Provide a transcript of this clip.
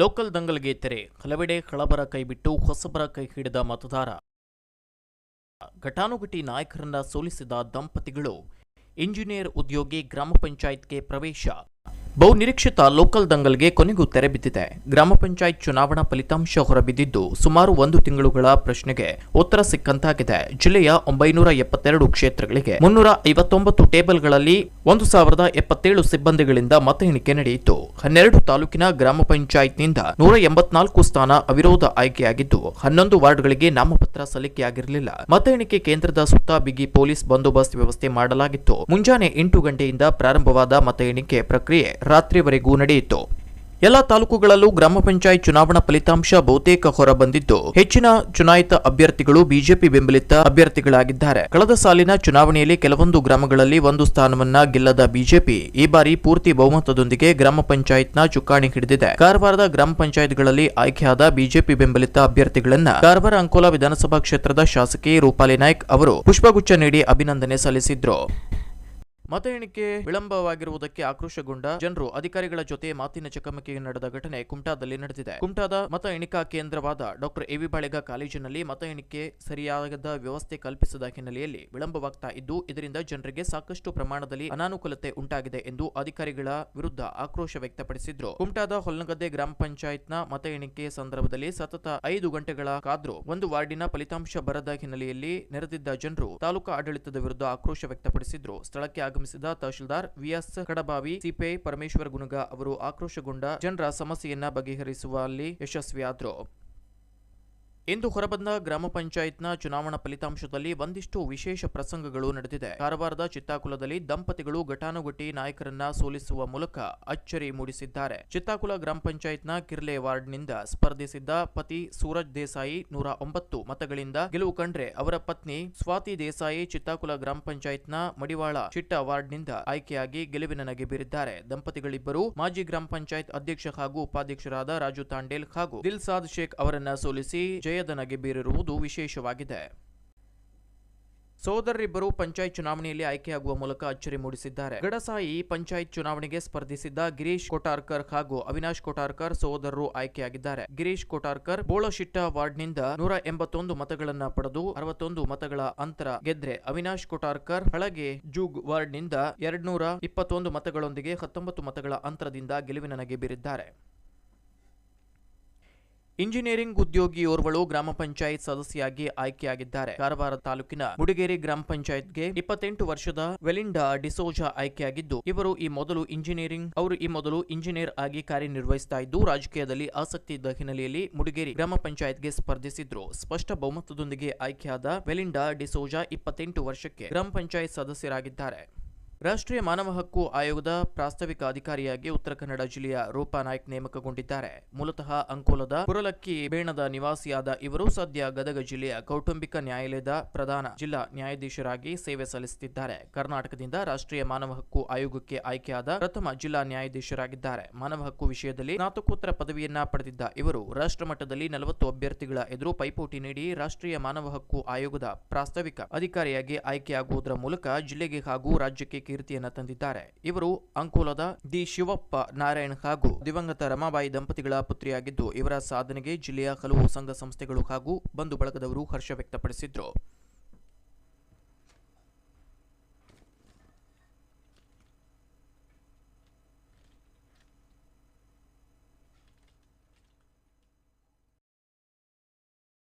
Local ದಂಗಲ್ಗೆ ತೆರೆ, ಹಲವೆಡೆ ಕಳಬರ ಕೈಬಿಟ್ಟು ಹೊಸಬರ ಕೈ ಹಿಡಿದ ಮತದಾರ. ಘಟಾನುಘಟಿ ನಾಯಕರನ್ನ ಸೋಲಿಸಿದ ದಂಪತಿಗಳು ಇಂಜಿನಿಯರ್ ಉದ್ಯೋಗಿ ಗ್ರಾಮ ಪಂಚಾಯತ್ಗೆ ಪ್ರವೇಶ. ಬಹುನಿರೀಕ್ಷಿತ ಲೋಕಲ್ ದಂಗಲ್ಗೆ ಕೊನೆಗೂ ತೆರೆ ಬಿದ್ದಿದೆ. ಗ್ರಾಮ ಪಂಚಾಯತ್ ಚುನಾವಣಾ ಫಲಿತಾಂಶ ಹೊರಬಿದ್ದಿದ್ದು ಸುಮಾರು ಒಂದು ತಿಂಗಳುಗಳ ಪ್ರಶ್ನೆಗೆ ಉತ್ತರ ಸಿಕ್ಕಂತಾಗಿದೆ. ಜಿಲ್ಲೆಯ ಒಂಬೈನೂರ ಎಪ್ಪತ್ತೆರಡು ಕ್ಷೇತ್ರಗಳಿಗೆ ಮುನ್ನೂರ ಐವತ್ತೊಂಬತ್ತು ಟೇಬಲ್ಗಳಲ್ಲಿ ಒಂದು ಸಾವಿರದ ಎಪ್ಪತ್ತೇಳು ಸಿಬ್ಬಂದಿಗಳಿಂದ ಮತ ಎಣಿಕೆ ನಡೆಯಿತು. ಹನ್ನೆರಡು ತಾಲೂಕಿನ ಗ್ರಾಮ ಪಂಚಾಯತ್ನಿಂದ ನೂರ ಎಂಬತ್ನಾಲ್ಕು ಸ್ಥಾನ ಅವಿರೋಧ ಆಯ್ಕೆಯಾಗಿದ್ದು, ಹನ್ನೊಂದು ವಾರ್ಡ್ಗಳಿಗೆ ನಾಮಪತ್ರ ಸಲ್ಲಿಕೆಯಾಗಿರಲಿಲ್ಲ. ಮತ ಎಣಿಕೆ ಕೇಂದ್ರದ ಸುತ್ತ ಬಿಗಿ ಪೊಲೀಸ್ ಬಂದೋಬಸ್ತ್ ವ್ಯವಸ್ಥೆ ಮಾಡಲಾಗಿತ್ತು. ಮುಂಜಾನೆ ಎಂಟು ಗಂಟೆಯಿಂದ ಪ್ರಾರಂಭವಾದ ಮತ ಎಣಿಕೆ ಪ್ರಕ್ರಿಯೆ ರಾತ್ರಿವರೆಗೂ ನಡೆಯಿತು. ಎಲ್ಲ ತಾಲೂಕುಗಳಲ್ಲೂ ಗ್ರಾಮ ಪಂಚಾಯತ್ ಚುನಾವಣಾ ಫಲಿತಾಂಶ ಬಹುತೇಕ ಹೊರಬಂದಿದ್ದು, ಹೆಚ್ಚಿನ ಚುನಾಯಿತ ಅಭ್ಯರ್ಥಿಗಳು ಬಿಜೆಪಿ ಬೆಂಬಲಿತ ಅಭ್ಯರ್ಥಿಗಳಾಗಿದ್ದಾರೆ. ಕಳೆದ ಸಾಲಿನ ಚುನಾವಣೆಯಲ್ಲಿ ಕೆಲವೊಂದು ಗ್ರಾಮಗಳಲ್ಲಿ ಒಂದು ಸ್ಥಾನವನ್ನ ಗೆಲ್ಲದ ಬಿಜೆಪಿ ಈ ಬಾರಿ ಪೂರ್ತಿ ಬಹುಮತದೊಂದಿಗೆ ಗ್ರಾಮ ಪಂಚಾಯತ್ನ ಚುಕ್ಕಾಣಿ ಹಿಡಿದಿದೆ. ಕಾರವಾರದ ಗ್ರಾಮ ಪಂಚಾಯತ್ಗಳಲ್ಲಿ ಆಯ್ಕೆಯಾದ ಬಿಜೆಪಿ ಬೆಂಬಲಿತ ಅಭ್ಯರ್ಥಿಗಳನ್ನ ಕಾರವಾರ ಅಂಕೋಲಾ ವಿಧಾನಸಭಾ ಕ್ಷೇತ್ರದ ಶಾಸಕಿ ರೂಪಾಲಿ ನಾಯ್ಕ್ ಅವರು ಪುಷ್ಪಗುಚ್ಛ ನೀಡಿ ಅಭಿನಂದನೆ ಸಲ್ಲಿಸಿದ್ರು. ಮತ ಎಣಿಕೆ ವಿಳಂಬವಾಗಿರುವುದಕ್ಕೆ ಆಕ್ರೋಶಗೊಂಡ ಜನರು ಅಧಿಕಾರಿಗಳ ಜೊತೆ ಮಾತಿನ ಚಕಮಕಿ ನಡೆದ ಘಟನೆ ಕುಮಟಾದಲ್ಲಿ ನಡೆದಿದೆ. ಕುಮಟಾದ ಮತ ಎಣಿಕಾ ಕೇಂದ್ರವಾದ ಡಾಕ್ಟರ್ ಎವಿ ಬಾಳೆಗ ಕಾಲೇಜಿನಲ್ಲಿ ಮತ ಎಣಿಕೆ ಸರಿಯಾದ ವ್ಯವಸ್ಥೆ ಕಲ್ಪಿಸದ ಹಿನ್ನೆಲೆಯಲ್ಲಿ ವಿಳಂಬವಾಗ್ತಾ ಇದ್ದು, ಇದರಿಂದ ಜನರಿಗೆ ಸಾಕಷ್ಟು ಪ್ರಮಾಣದಲ್ಲಿ ಅನಾನುಕೂಲತೆ ಉಂಟಾಗಿದೆ ಎಂದು ಅಧಿಕಾರಿಗಳ ವಿರುದ್ಧ ಆಕ್ರೋಶ ವ್ಯಕ್ತಪಡಿಸಿದ್ರು. ಕುಮಟಾದ ಹೊಲನಗದ್ದೆ ಗ್ರಾಮ ಪಂಚಾಯತ್ನ ಮತ ಎಣಿಕೆ ಸಂದರ್ಭದಲ್ಲಿ ಸತತ ಐದು ಗಂಟೆಗಳ ಕಾದ್ರೂ ಒಂದು ವಾರ್ಡಿನ ಫಲಿತಾಂಶ ಬರದ ಹಿನ್ನೆಲೆಯಲ್ಲಿ ನೆರೆದಿದ್ದ ಜನರು ತಾಲೂಕಾ ಆಡಳಿತದ ವಿರುದ್ಧ ಆಕ್ರೋಶ ವ್ಯಕ್ತಪಡಿಸಿದ್ರು. ಸ್ಥಳಕ್ಕೆ ಆಗಮಿಸಿದ ತಹಶೀಲ್ದಾರ್ ವಿಎಸ್ ಕಡಬಾವಿ ಸಿಪಿಐ ಪರಮೇಶ್ವರ ಗುಣಗ ಅವರು ಆಕ್ರೋಶಗೊಂಡ ಜನರ ಸಮಸ್ಯೆಯನ್ನ ಬಗೆಹರಿಸುವಲ್ಲಿ ಯಶಸ್ವಿಯಾದ್ರು. ಇಂದು ಹೊರಬಂದ ಗ್ರಾಮ ಪಂಚಾಯತ್ನ ಚುನಾವಣಾ ಫಲಿತಾಂಶದಲ್ಲಿ ಒಂದಿಷ್ಟು ವಿಶೇಷ ಪ್ರಸಂಗಗಳು ನಡೆದಿದೆ. ಕಾರವಾರದ ಚಿತ್ತಾಕುಲದಲ್ಲಿ ದಂಪತಿಗಳು ಘಟಾನುಘಟಿ ನಾಯಕರನ್ನ ಸೋಲಿಸುವ ಮೂಲಕ ಅಚ್ಚರಿ ಮೂಡಿಸಿದ್ದಾರೆ. ಚಿತ್ತಾಕುಲ ಗ್ರಾಮ ಪಂಚಾಯತ್ನ ಕಿರ್ಲೆ ವಾರ್ಡ್ನಿಂದ ಸ್ಪರ್ಧಿಸಿದ್ದ ಪತಿ ಸೂರಜ್ ದೇಸಾಯಿ ನೂರ ಒಂಬತ್ತು ಮತಗಳಿಂದ ಗೆಲುವು ಕಂಡ್ರೆ ಅವರ ಪತ್ನಿ ಸ್ವಾತಿ ದೇಸಾಯಿ ಚಿತ್ತಾಕುಲ ಗ್ರಾಮ ಪಂಚಾಯತ್ನ ಮಡಿವಾಳ ಚಿಟ್ಟ ವಾರ್ಡ್ನಿಂದ ಆಯ್ಕೆಯಾಗಿ ಗೆಲುವಿನ ನಗೆ ಬೀರಿದ್ದಾರೆ. ದಂಪತಿಗಳಿಬ್ಬರು ಮಾಜಿ ಗ್ರಾಮ ಪಂಚಾಯತ್ ಅಧ್ಯಕ್ಷ ಹಾಗೂ ಉಪಾಧ್ಯಕ್ಷರಾದ ರಾಜು ತಾಂಡೇಲ್ ಹಾಗೂ ದಿಲ್ಸಾದ್ ಶೇಖ್ ಅವರನ್ನ ಸೋಲಿಸಿ ಜಯದ ನಗೆ ಬೀರಿರುವುದು ವಿಶೇಷವಾಗಿದೆ. ಸೋದರರಿಬ್ಬರು ಪಂಚಾಯತ್ ಚುನಾವಣೆಯಲ್ಲಿ ಆಯ್ಕೆಯಾಗುವ ಮೂಲಕ ಅಚ್ಚರಿ ಮೂಡಿಸಿದ್ದಾರೆ. ಗಡಸಾಯಿ ಪಂಚಾಯತ್ ಚುನಾವಣೆಗೆ ಸ್ಪರ್ಧಿಸಿದ್ದ ಗಿರೀಶ್ ಕೊಟಾರ್ಕರ್ ಹಾಗೂ ಅವಿನಾಶ್ ಕೋಟಾರ್ಕರ್ ಸೋದರರು ಆಯ್ಕೆಯಾಗಿದ್ದಾರೆ. ಗಿರೀಶ್ ಕೋಟಾರ್ಕರ್ ಬೋಳಶಿಟ್ಟ ವಾರ್ಡ್ನಿಂದ ನೂರ ಎಂಬತ್ತೊಂದು ಮತಗಳನ್ನು ಪಡೆದು ಅರವತ್ತೊಂದು ಮತಗಳ ಅಂತರ ಗೆದ್ರೆ ಅವಿನಾಶ್ ಕೊಟಾರ್ಕರ್ ಹಳಗೆ ಜೂಗ್ ವಾರ್ಡ್ನಿಂದ ಎರಡ್ನೂರ ಇಪ್ಪತ್ತೊಂದು ಮತಗಳೊಂದಿಗೆ ಹತ್ತೊಂಬತ್ತು ಮತಗಳ ಅಂತರದಿಂದ ಗೆಲುವಿನ ನಗೆ ಬೀರಿದ್ದಾರೆ. ಇಂಜಿನಿಯರಿಂಗ್ ಉದ್ಯೋಗಿಯೋರ್ವಳು ಗ್ರಾಮ ಪಂಚಾಯತ್ ಸದಸ್ಯಾಗಿ ಆಯ್ಕೆಯಾಗಿದ್ದಾರೆ. ಕಾರವಾರ ತಾಲೂಕಿನ ಮುಡಿಗೇರಿ ಗ್ರಾಮ ಪಂಚಾಯತ್ಗೆ ಇಪ್ಪತ್ತೆಂಟು ವರ್ಷದ ವೆಲಿಂಡಾ ಡಿಸೋಜಾ ಆಯ್ಕೆಯಾಗಿದ್ದು, ಇವರು ಈ ಮೊದಲು ಇಂಜಿನಿಯರಿಂಗ್, ಅವರು ಈ ಮೊದಲು ಇಂಜಿನಿಯರ್ ಆಗಿ ಕಾರ್ಯನಿರ್ವಹಿಸ್ತಾ ಇದ್ದು, ರಾಜಕೀಯದಲ್ಲಿ ಆಸಕ್ತಿ ಇದ್ದ ಹಿನ್ನೆಲೆಯಲ್ಲಿ ಮುಡಿಗೇರಿ ಗ್ರಾಮ ಪಂಚಾಯತ್ಗೆ ಸ್ಪರ್ಧಿಸಿದ್ರು. ಸ್ಪಷ್ಟ ಬಹುಮತದೊಂದಿಗೆ ಆಯ್ಕೆಯಾದ ವೆಲಿಂಡಾ ಡಿಸೋಜಾ ಇಪ್ಪತ್ತೆಂಟು ವರ್ಷಕ್ಕೆ ಗ್ರಾಮ ಪಂಚಾಯತ್ ಸದಸ್ಯರಾಗಿದ್ದಾರೆ. ರಾಷ್ಟ್ರೀಯ ಮಾನವ ಹಕ್ಕು ಆಯೋಗದ ಪ್ರಾಸ್ತಾವಿಕ ಅಧಿಕಾರಿಯಾಗಿ ಉತ್ತರ ಕನ್ನಡ ಜಿಲ್ಲೆಯ ರೂಪಾ ನಾಯ್ಕ್ ನೇಮಕಗೊಂಡಿದ್ದಾರೆ. ಮೂಲತಃ ಅಂಕೋಲದ ಕುರಲಕ್ಕಿ ಬೇಣದ ನಿವಾಸಿಯಾದ ಇವರು ಸದ್ಯ ಗದಗ ಜಿಲ್ಲೆಯ ಕೌಟುಂಬಿಕ ನ್ಯಾಯಾಲಯದ ಪ್ರಧಾನ ಜಿಲ್ಲಾ ನ್ಯಾಯಾಧೀಶರಾಗಿ ಸೇವೆ ಸಲ್ಲಿಸುತ್ತಿದ್ದಾರೆ. ಕರ್ನಾಟಕದಿಂದ ರಾಷ್ಟ್ರೀಯ ಮಾನವ ಹಕ್ಕು ಆಯೋಗಕ್ಕೆ ಆಯ್ಕೆಯಾದ ಪ್ರಥಮ ಜಿಲ್ಲಾ ನ್ಯಾಯಾಧೀಶರಾಗಿದ್ದಾರೆ. ಮಾನವ ಹಕ್ಕು ವಿಷಯದಲ್ಲಿ ಸ್ನಾತಕೋತ್ತರ ಪದವಿಯನ್ನ ಪಡೆದಿದ್ದ ಇವರು ರಾಷ್ಟ್ರ ಮಟ್ಟದಲ್ಲಿ ನಲವತ್ತು ಅಭ್ಯರ್ಥಿಗಳ ಎದುರು ಪೈಪೋಟಿ ನೀಡಿ ರಾಷ್ಟ್ರೀಯ ಮಾನವ ಹಕ್ಕು ಆಯೋಗದ ಪ್ರಾಸ್ತಾವಿಕ ಅಧಿಕಾರಿಯಾಗಿ ಆಯ್ಕೆಯಾಗುವುದರ ಮೂಲಕ ಜಿಲ್ಲೆಗೆ ಹಾಗೂ ರಾಜ್ಯಕ್ಕೆ ಕೀರ್ತಿಯನ್ನ ತಂದಿದ್ದಾರೆ. ಇವರು ಅಂಕೋಲದ ದಿ ಶಿವಪ್ಪ ನಾರಾಯಣ್ ಹಾಗೂ ದಿವಂಗತ ರಮಾಬಾಯಿ ದಂಪತಿಗಳ ಪುತ್ರಿಯಾಗಿದ್ದು, ಇವರ ಸಾಧನೆಗೆ ಜಿಲ್ಲೆಯ ಹಲವು ಸಂಘ ಸಂಸ್ಥೆಗಳು ಹಾಗೂ ಬಂಧು ಬಳಗದವರು ಹರ್ಷ ವ್ಯಕ್ತಪಡಿಸಿದ್ರು.